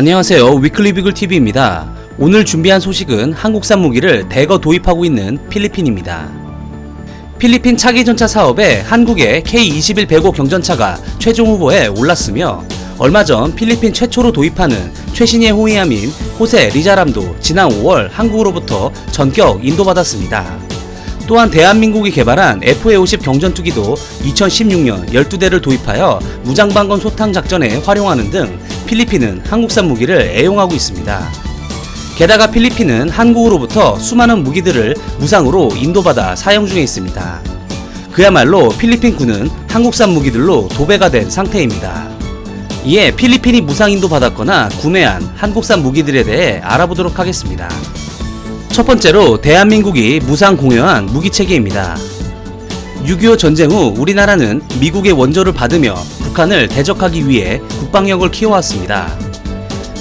안녕하세요. 위클리 비글 TV입니다. 오늘 준비한 소식은 한국산 무기를 대거 도입하고 있는 필리핀입니다. 필리핀 차기 전차 사업에 한국의 K21 배고 경전차가 최종 후보에 올랐으며 얼마 전 필리핀 최초로 도입하는 최신의 호위함인 호세 리자람도 지난 5월 한국으로부터 전격 인도받았습니다. 또한 대한민국이 개발한 FA50 경전투기도 2016년 12대를 도입하여 무장방건 소탕 작전에 활용하는 등 필리핀은 한국산 무기를 애용하고 있습니다. 게다가 필리핀은 한국으로부터 수많은 무기들을 무상으로 인도받아 사용 중에 있습니다. 그야말로 필리핀 군은 한국산 무기들로 도배가 된 상태입니다. 이에 필리핀이 무상 인도받았거나 구매한 한국산 무기들에 대해 알아보도록 하겠습니다. 첫 번째로 대한민국이 무상 공여한 무기 체계입니다. 6.25 전쟁 후 우리나라는 미국의 원조를 받으며 북한을 대적하기 위해 국방력을 키워왔습니다.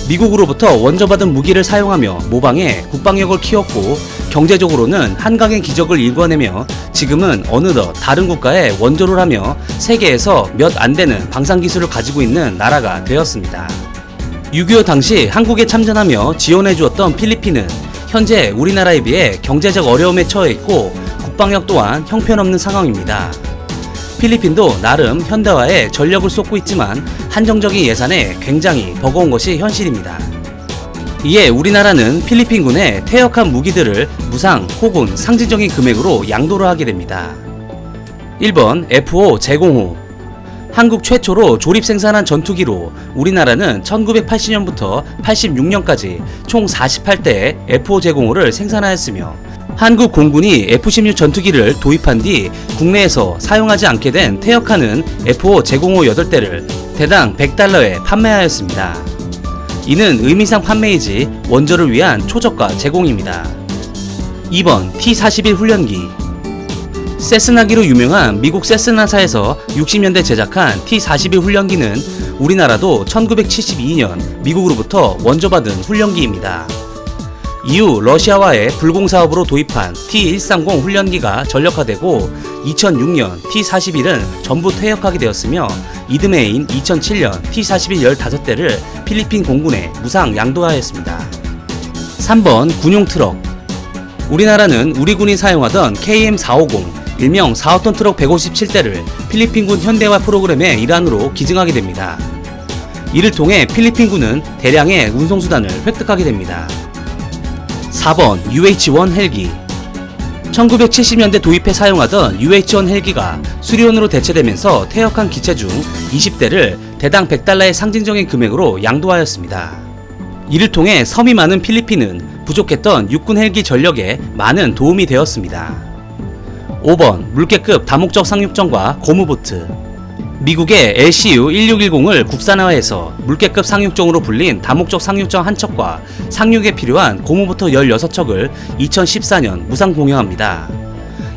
미국으로부터 원조받은 무기를 사용하며 모방해 국방력을 키웠고 경제적으로는 한강의 기적을 일궈내며 지금은 어느덧 다른 국가에 원조를 하며 세계에서 몇 안 되는 방산 기술을 가지고 있는 나라가 되었습니다. 6.25 당시 한국에 참전하며 지원해 주었던 필리핀은 현재 우리나라에 비해 경제적 어려움에 처해 있고 국 방력 또한 형편없는 상황입니다. 필리핀도 나름 현대화에 전력을 쏟고 있지만 한정적인 예산에 굉장히 버거운 것이 현실입니다. 이에 우리나라는 필리핀군의 퇴역한 무기들을 무상 혹은 상징적인 금액으로 양도를 하게 됩니다. 1번 F5 제공 후 한국 최초로 조립 생산한 전투기로 우리나라는 1980년부터 86년까지 총 48대의 F5 제공호를 생산하였으며 한국 공군이 F-16 전투기를 도입한 뒤 국내에서 사용하지 않게 된 퇴역하는 F-5 제공호 8대를 대당 100달러에 판매하였습니다. 이는 의미상 판매이지 원조를 위한 초저가 제공입니다. 2번 T-41 훈련기 세스나기로 유명한 미국 세스나사에서 60년대 제작한 T-41 훈련기는 우리나라도 1972년 미국으로부터 원조받은 훈련기입니다. 이후 러시아와의 불공사업으로 도입한 T-130 훈련기가 전력화되고 2006년 T-41은 전부 퇴역하게 되었으며 이듬해인 2007년 T-41 15대를 필리핀 공군에 무상 양도하였습니다. 3번 군용 트럭 우리나라는 우리 군이 사용하던 KM450 일명 4호톤 트럭 157대를 필리핀군 현대화 프로그램의 일환으로 기증하게 됩니다. 이를 통해 필리핀군은 대량의 운송수단을 획득하게 됩니다. 4번 UH-1 헬기 1970년대 도입해 사용하던 UH-1 헬기가 수리온으로 대체되면서 퇴역한 기체 중 20대를 대당 100달러의 상징적인 금액으로 양도하였습니다. 이를 통해 섬이 많은 필리핀은 부족했던 육군 헬기 전력에 많은 도움이 되었습니다. 5번 물개급 다목적 상륙정과 고무보트 미국의 LCU-1610을 국산화해서 물개급 상륙정으로 불린 다목적 상륙정 한 척과 상륙에 필요한 고무보트 16척을 2014년 무상 공여합니다.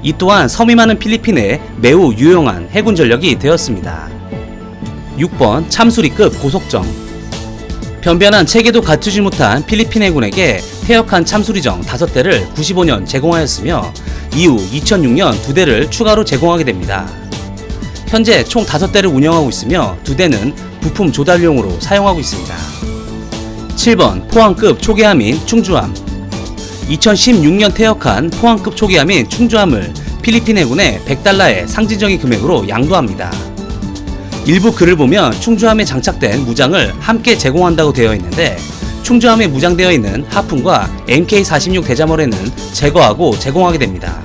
이 또한 섬이 많은 필리핀에 매우 유용한 해군 전력이 되었습니다. 6번 참수리급 고속정 변변한 체계도 갖추지 못한 필리핀 해군에게 퇴역한 참수리정 5대를 95년 제공하였으며 이후 2006년 2대를 추가로 제공하게 됩니다. 현재 총 5대를 운영하고 있으며 2대는 부품 조달용으로 사용하고 있습니다. 7번 포항급 초계함인 충주함 2016년 퇴역한 포항급 초계함인 충주함을 필리핀 해군에 100달러의 상징적인 금액으로 양도합니다. 일부 글을 보면 충주함에 장착된 무장을 함께 제공한다고 되어 있는데 충주함에 무장되어 있는 하푼과 MK46 대자머리는 제거하고 제공하게 됩니다.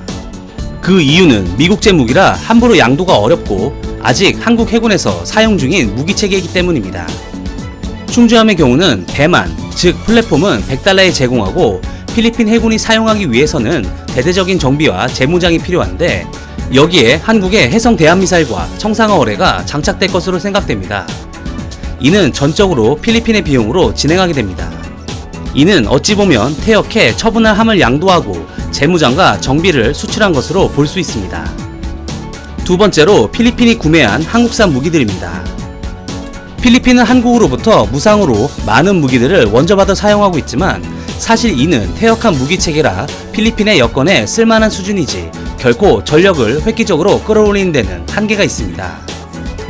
그 이유는 미국제 무기라 함부로 양도가 어렵고 아직 한국 해군에서 사용 중인 무기 체계이기 때문입니다. 충주함의 경우는 배만, 즉 플랫폼은 100달러에 제공하고 필리핀 해군이 사용하기 위해서는 대대적인 정비와 재무장이 필요한데 여기에 한국의 해성 대한미사일과 청상어 어뢰가 장착될 것으로 생각됩니다. 이는 전적으로 필리핀의 비용으로 진행하게 됩니다. 이는 어찌 보면 퇴역해 처분할 함을 양도하고 재무장과 정비를 수출한 것으로 볼 수 있습니다. 두 번째로 필리핀이 구매한 한국산 무기들입니다. 필리핀은 한국으로부터 무상으로 많은 무기들을 원조받아 사용하고 있지만 사실 이는 퇴역한 무기 체계라 필리핀의 여건에 쓸만한 수준이지 결코 전력을 획기적으로 끌어올리는 데는 한계가 있습니다.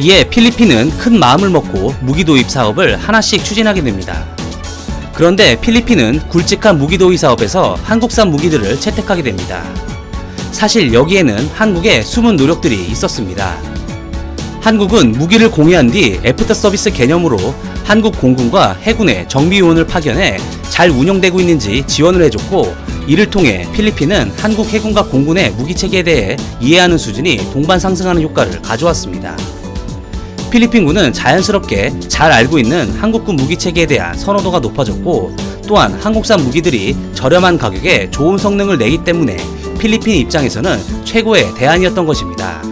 이에 필리핀은 큰 마음을 먹고 무기 도입 사업을 하나씩 추진하게 됩니다. 그런데 필리핀은 굵직한 무기 도입 사업에서 한국산 무기들을 채택하게 됩니다. 사실 여기에는 한국의 숨은 노력들이 있었습니다. 한국은 무기를 공유한 뒤 애프터 서비스 개념으로 한국 공군과 해군의 정비요원을 파견해 잘 운영되고 있는지 지원을 해줬고 이를 통해 필리핀은 한국 해군과 공군의 무기 체계에 대해 이해하는 수준이 동반 상승하는 효과를 가져왔습니다. 필리핀군은 자연스럽게 잘 알고 있는 한국군 무기 체계에 대한 선호도가 높아졌고 또한 한국산 무기들이 저렴한 가격에 좋은 성능을 내기 때문에 필리핀 입장에서는 최고의 대안이었던 것입니다.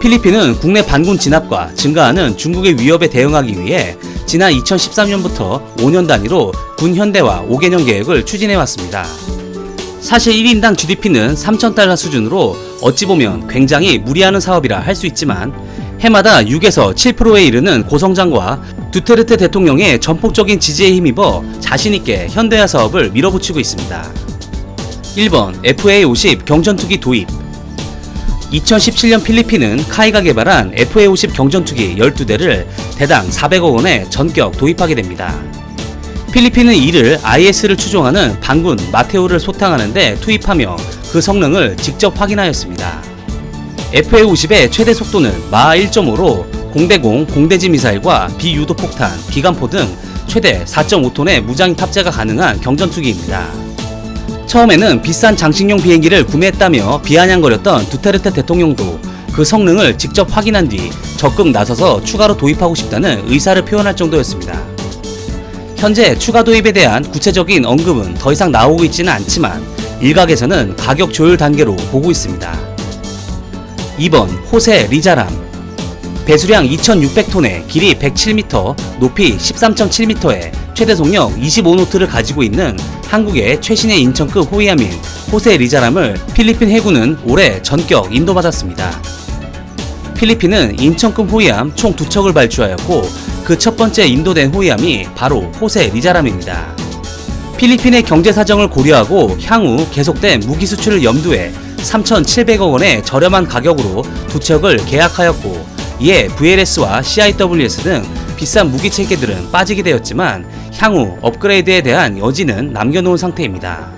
필리핀은 국내 반군 진압과 증가하는 중국의 위협에 대응하기 위해 지난 2013년부터 5년 단위로 군 현대화 5개년 계획을 추진해 왔습니다. 사실 1인당 GDP는 3,000달러 수준으로 어찌 보면 굉장히 무리하는 사업이라 할 수 있지만 해마다 6에서 7%에 이르는 고성장과 두테르테 대통령의 전폭적인 지지에 힘입어 자신있게 현대화 사업을 밀어붙이고 있습니다. 1번 FA50 경전투기 도입 2017년 필리핀은 카이가 개발한 FA50 경전투기 12대를 대당 400억 원에 전격 도입하게 됩니다. 필리핀은 이를 IS를 추종하는 반군 마테오를 소탕하는데 투입하며 그 성능을 직접 확인하였습니다. FA50의 최대 속도는 마 1.5로 공대공, 공대지 미사일과 비유도 폭탄, 기관포 등 최대 4.5톤의 무장 탑재가 가능한 경전투기입니다. 처음에는 비싼 장식용 비행기를 구매했다며 비아냥거렸던 두테르테 대통령도 그 성능을 직접 확인한 뒤 적극 나서서 추가로 도입하고 싶다는 의사를 표현할 정도였습니다. 현재 추가 도입에 대한 구체적인 언급은 더 이상 나오고 있지는 않지만 일각에서는 가격 조율 단계로 보고 있습니다. 2번 호세 리자람 배수량 2600톤에 길이 107m, 높이 13.7m에 최대 속력 25노트를 가지고 있는 한국의 최신의 인천급 호위함인 호세 리자람을 필리핀 해군은 올해 전격 인도받았습니다. 필리핀은 인천급 호위함 총 두 척을 발주하였고 그 첫 번째 인도된 호위함이 바로 호세 리자람입니다. 필리핀의 경제 사정을 고려하고 향후 계속된 무기 수출을 염두에 3,700억 원의 저렴한 가격으로 두 척을 계약하였고 이에 VLS와 CIWS 등 비싼 무기 체계들은 빠지게 되었지만 향후 업그레이드에 대한 여지는 남겨놓은 상태입니다.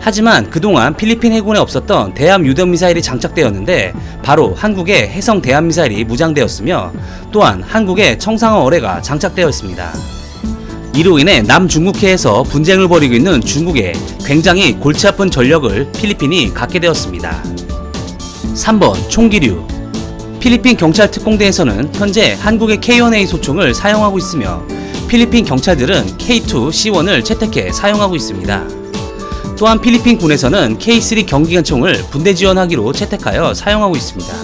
하지만 그동안 필리핀 해군에 없었던 대함 유도 미사일이 장착되었는데 바로 한국의 해성 대함 미사일이 무장되었으며 또한 한국의 청상어 어뢰가 장착되어 있습니다. 이로 인해 남중국해에서 분쟁을 벌이고 있는 중국에 굉장히 골치 아픈 전력을 필리핀이 갖게 되었습니다. 3번 총기류 필리핀 경찰 특공대에서는 현재 한국의 K1A 소총을 사용하고 있으며 필리핀 경찰들은 K2 C1을 채택해 사용하고 있습니다. 또한 필리핀 군에서는 K3 경기관총을 분대 지원하기로 채택하여 사용하고 있습니다.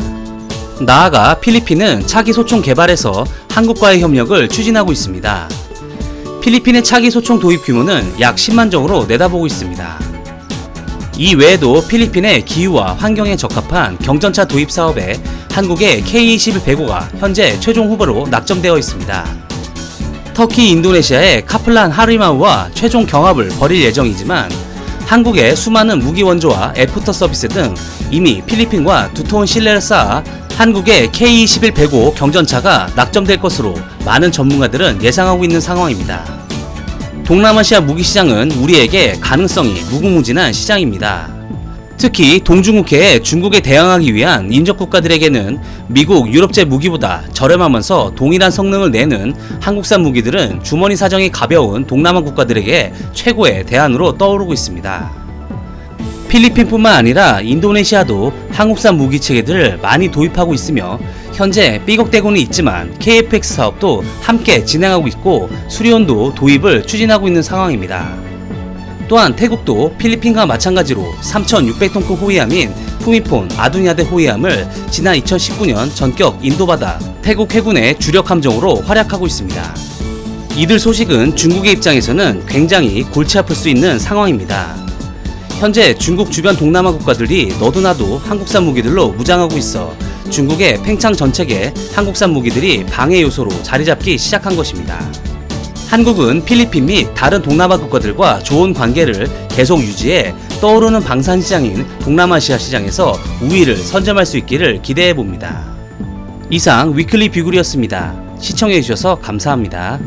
나아가 필리핀은 차기 소총 개발에서 한국과의 협력을 추진하고 있습니다. 필리핀의 차기 소총 도입 규모는 약 10만 정으로 내다보고 있습니다. 이 외에도 필리핀의 기후와 환경에 적합한 경전차 도입 사업에 한국의 K21 배고가 현재 최종 후보로 낙점되어 있습니다. 터키 인도네시아의 카플란 하리마우와 최종 경합을 벌일 예정이지만 한국의 수많은 무기 원조와 애프터 서비스 등 이미 필리핀과 두터운 신뢰를 쌓아 한국의 K21 배고 경전차가 낙점될 것으로 많은 전문가들은 예상하고 있는 상황입니다. 동남아시아 무기 시장은 우리에게 가능성이 무궁무진한 시장입니다. 특히 동중국해에 중국에 대항하기 위한 인접 국가들에게는 미국, 유럽제 무기보다 저렴하면서 동일한 성능을 내는 한국산 무기들은 주머니 사정이 가벼운 동남아 국가들에게 최고의 대안으로 떠오르고 있습니다. 필리핀뿐만 아니라 인도네시아도 한국산 무기 체계들을 많이 도입하고 있으며 현재 삐걱대고는 있지만 KFX 사업도 함께 진행하고 있고 수리온도 도입을 추진하고 있는 상황입니다. 또한 태국도 필리핀과 마찬가지로 3,600톤급 호위함인 푸미폰 아두냐데 호위함을 지난 2019년 전격 인도받아 태국 해군의 주력 함정으로 활약하고 있습니다. 이들 소식은 중국의 입장에서는 굉장히 골치 아플 수 있는 상황입니다. 현재 중국 주변 동남아 국가들이 너도 나도 한국산 무기들로 무장하고 있어 중국의 팽창 전책에 한국산 무기들이 방해 요소로 자리 잡기 시작한 것입니다. 한국은 필리핀 및 다른 동남아 국가들과 좋은 관계를 계속 유지해 떠오르는 방산 시장인 동남아시아 시장에서 우위를 선점할 수 있기를 기대해 봅니다. 이상 위클리 비굴이었습니다. 시청해 주셔서 감사합니다.